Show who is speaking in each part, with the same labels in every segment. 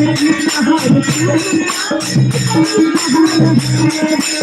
Speaker 1: Thank you.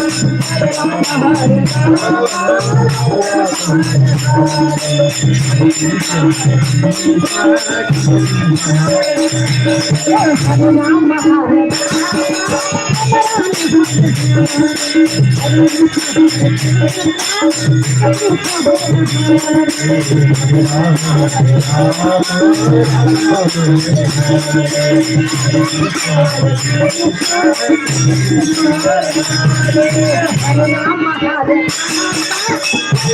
Speaker 1: I'm Oh,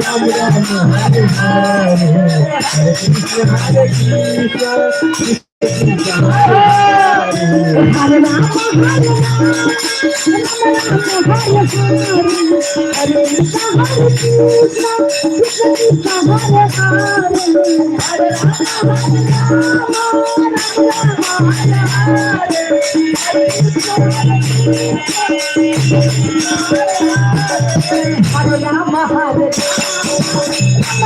Speaker 2: Ram Ram Hare Hare Krishna Hare Krishna Krishna
Speaker 1: Hare Ram Thank you. Hare Ram Hare